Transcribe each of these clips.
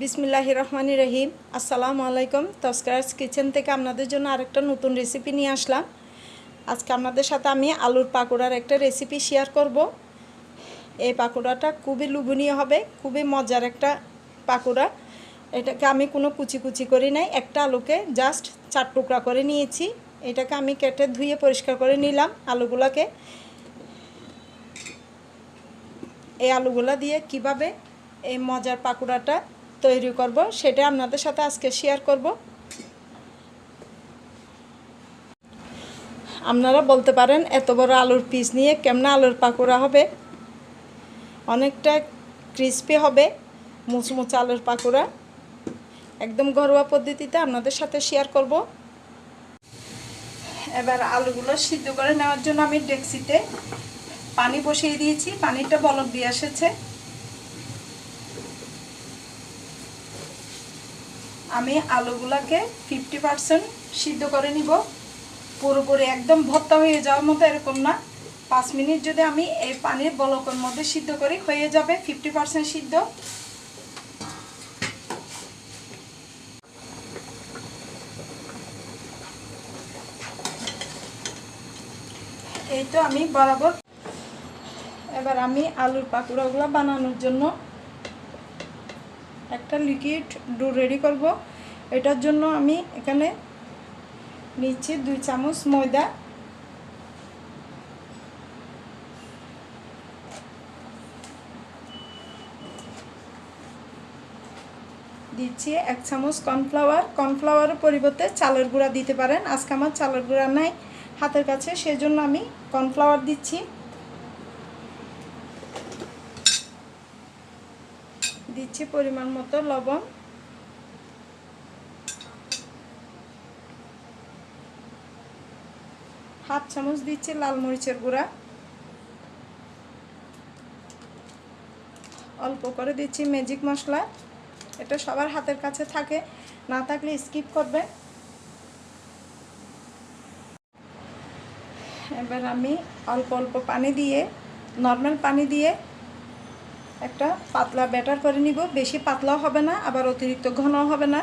বিসমিল্লাহ রহমানি রহিম। আসসালামু আলাইকুম। তস্কারাস কিচেন থেকে আপনাদের জন্য আরেকটা নতুন রেসিপি নিয়ে আসলাম। আজকে আপনাদের সাথে আমি আলুর পাকোড়ার একটা রেসিপি শেয়ার করব। এই পাকোড়াটা খুবই লুবনীয় হবে, খুবই মজার একটা পাকোড়া। এটাকে আমি কোনো কুচি কুচি করি নাই, একটা আলুকে জাস্ট চার টুকরা করে নিয়েছি। এটাকে আমি কেটে ধুয়ে পরিষ্কার করে নিলাম আলুগুলাকে। এই আলুগুলা দিয়ে কীভাবে এই মজার পাকোড়াটা তৈরি করব সেটা আপনাদের সাথে আজকে শেয়ার করব। আপনারা বলতে পারেন, এত বড় আলুর পিস নিয়ে কেমন আলুর পাকোড়া হবে? অনেকটা ক্রিস্পি হবে, মুচমুচে আলুর পাকোড়া। একদম ঘরোয়া পদ্ধতিতে আপনাদের সাথে শেয়ার করব। এবার আলুগুলো সিদ্ধ করে নেওয়ার জন্য আমি ডেক্সিতে পানি বসিয়ে দিয়েছি, পানিটা বলক দিয়ে এসেছে। আমি আলুগুলাকে ফিফটি পারসেন্ট সিদ্ধ করে নিব। পুরোপুরি একদম ভর্তা হয়ে যাওয়ার মতো এরকম না। পাঁচ মিনিট যদি আমি এই পানির বলকের মধ্যে সিদ্ধ করি, হয়ে যাবে ফিফটি পারসেন্ট সিদ্ধ। এই তো আমি বরাবর। এবার আমি আলুর পাকুড়াগুলো বানানোর জন্য একটা লিকুইড ডো রেডি করব। এটার জন্য আমি এখানে নিচ্ছি দুই চামচ ময়দা। দিচ্ছি এক চামচ কর্নফ্লাওয়ার। কর্নফ্লাওয়ারের পরিবর্তে চালের গুঁড়া দিতে পারেন। আজকে আমার চালের গুঁড়া নাই হাতের কাছে, সেজন্য আমি কর্নফ্লাওয়ার দিচ্ছি। দিচ্ছি পরিমাণ মতো লবণ। হাফ চামচ দিচ্ছি লাল মরিচের গুঁড়া। অল্প করে দিচ্ছি ম্যাজিক মশলা। এটা সবার হাতের কাছে থাকে, না থাকলে স্কিপ করবে। এবার আমি অল্প অল্প পানি দিয়ে নর্মাল পানি দিয়ে একটা পাতলা ব্যাটার করে নিব। বেশি পাতলাও হবে না আবার অতিরিক্ত ঘনও হবে না।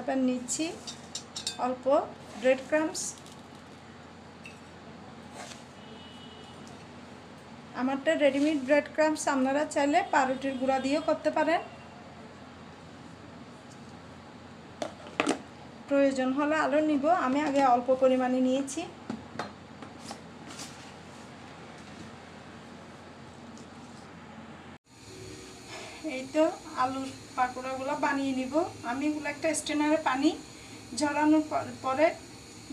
এবার নিচ্ছি অল্প ব্রেড ক্রামস আমারটা রেডিমেড ব্রেড ক্রামস আপনারা চাইলে পাউরুটির গুঁড়া দিয়েও করতে পারেন। প্রয়োজন হলে আলো নিব। আমি আগে অল্প পরিমাণে নিয়েছি এই তো আলুর পাকোড়াগুলো বানিয়ে নিব। আমি এগুলো একটা স্টেনারে পানি ঝরানোর পরে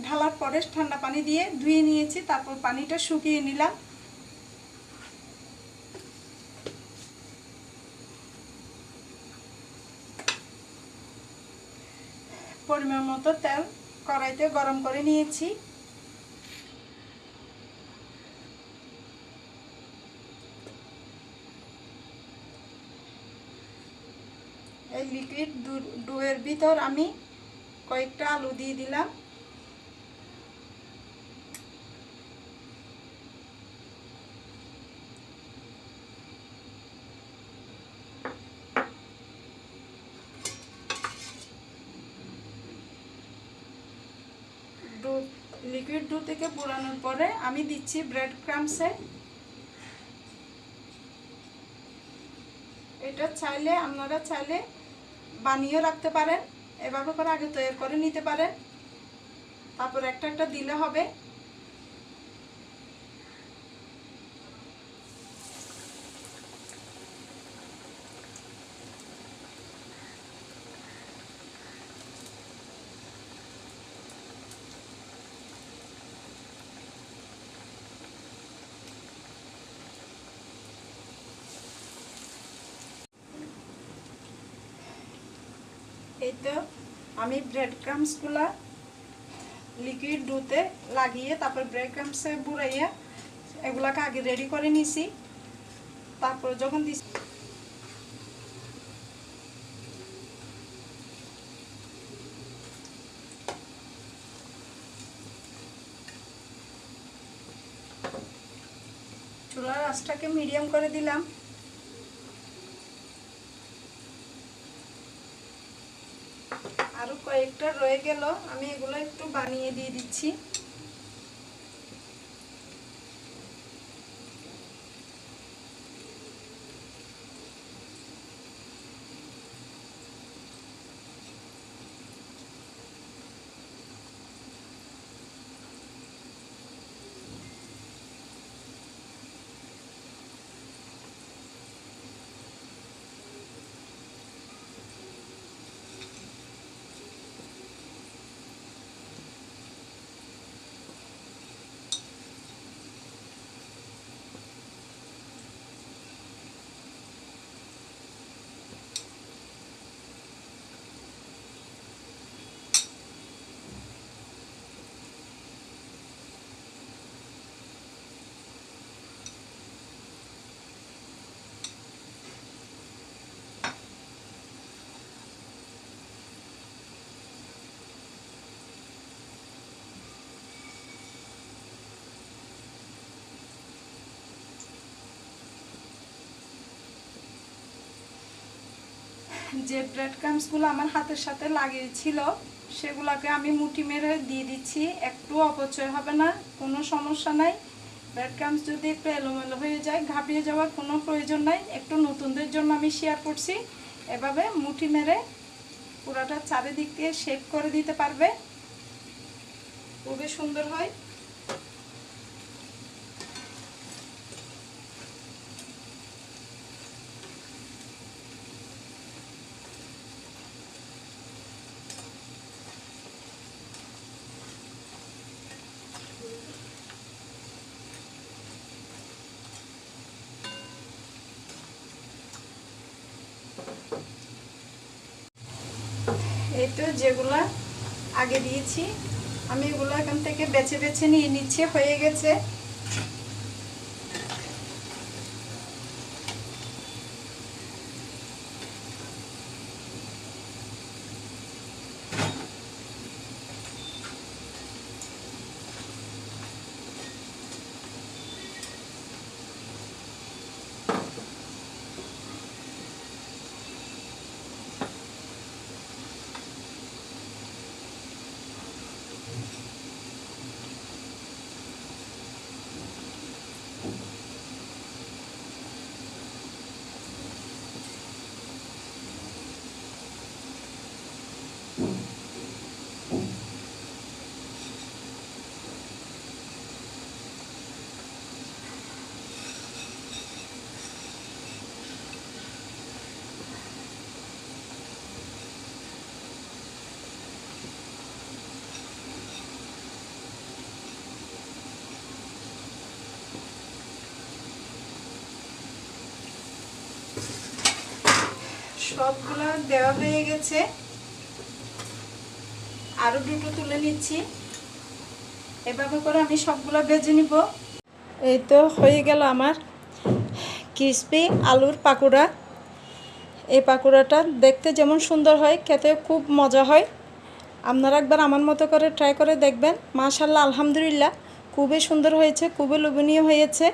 ঢালার পরে ঠান্ডা পানি দিয়ে ধুয়ে নিয়েছি, তারপর পানিটা শুকিয়ে নিলাম। পরিমাণ মতো তেল কড়াইতে গরম করে নিয়েছি। এই লিকুইড ডুয়ের ভিতর আমি কয়েকটা আলু দিয়ে দিলাম। লিকুইড ডু থেকে পুরানোর পরে আমি দিচ্ছি ব্রেড ক্রামসে। এটা চাইলে, আপনারা চাইলে বানিয়েও রাখতে পারেন। এভাবে করে আগে তৈরি করে নিতে পারেন। তারপর একটা একটা দিলে হবে। এই তো আমি ব্রেড ক্রামসগুলা লিকুইড ডুতে লাগিয়ে তারপর ব্রেড ক্রামসে বুড়াইয়া এগুলাকে আগে রেডি করে নিছি। তারপর যখন দিছি চুলার আঁচটাকে মিডিয়াম করে দিলাম। আরও কয়েকটা রয়ে গেল। আমি এগুলো একটু বানিয়ে দিয়ে দিচ্ছি। যে ব্রেড ক্রামসগুলো আমার হাতের সাথে লাগিয়েছিল, সেগুলোকে আমি মুঠি মেরে দিয়ে দিচ্ছি। একটু অপচয় হবে না, কোনো সমস্যা নাই। ব্রেড ক্রামস যদি একটু এলোমেলো হয়ে যায় ঘাপিয়ে যাওয়ার কোনো প্রয়োজন নাই। একটু নতুনদের জন্য আমি শেয়ার করছি। এভাবে মুঠি মেরে পুরাটা চারিদিক দিয়ে শেপ করে দিতে পারবে। খুবই সুন্দর হয়। এই তো যেগুলা আগে দিয়েছি, আমি এগুলো এখান থেকে বেছে বেছে নিয়ে নিচ্ছে, হয়ে গেছে। সবগুলো দেওয়া হয়ে গেছে। আরও দুটো তুলে নিচ্ছি। এভাবে করে আমি সবগুলো ভেজে নিব। এই তো হয়ে গেল আমার ক্রিসপি আলুর পাকোড়া। এই পাকোড়াটা দেখতে যেমন সুন্দর হয় খেতে খুব মজা হয়। আপনারা একবার আমার মতো করে ট্রাই করে দেখবেন। মাশাল্লাহ আলহামদুলিল্লাহ, খুবই সুন্দর হয়েছে, খুবই লোভনীয় হয়েছে।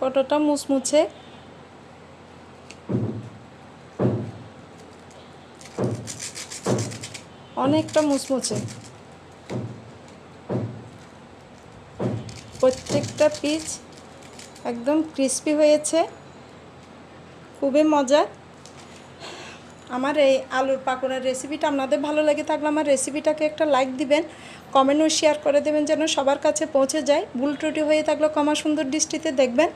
কতটা মুচমুচে। অনেকটা মুচমুচে। প্রত্যেকটা পিস একদম ক্রিস্পি হয়েছে। খুবই মজা। আমার এই আলুর পাকোড়ার রেসিপিটা আপনাদের ভালো লেগে থাকলে আমার রেসিপিটাকে একটা লাইক দিবেন কমেন্টও শেয়ার করে দেবেন যেন সবার কাছে পৌঁছে যায়। ভুল ত্রুটি হয়ে থাকলে কমা সুন্দর দৃষ্টিতে দেখবেন।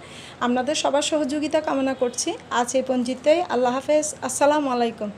আপনাদের সবার সহযোগিতা কামনা করছি। আজ এই পঞ্জিতেই আল্লাহ হাফেজ। আসসালামু আলাইকুম।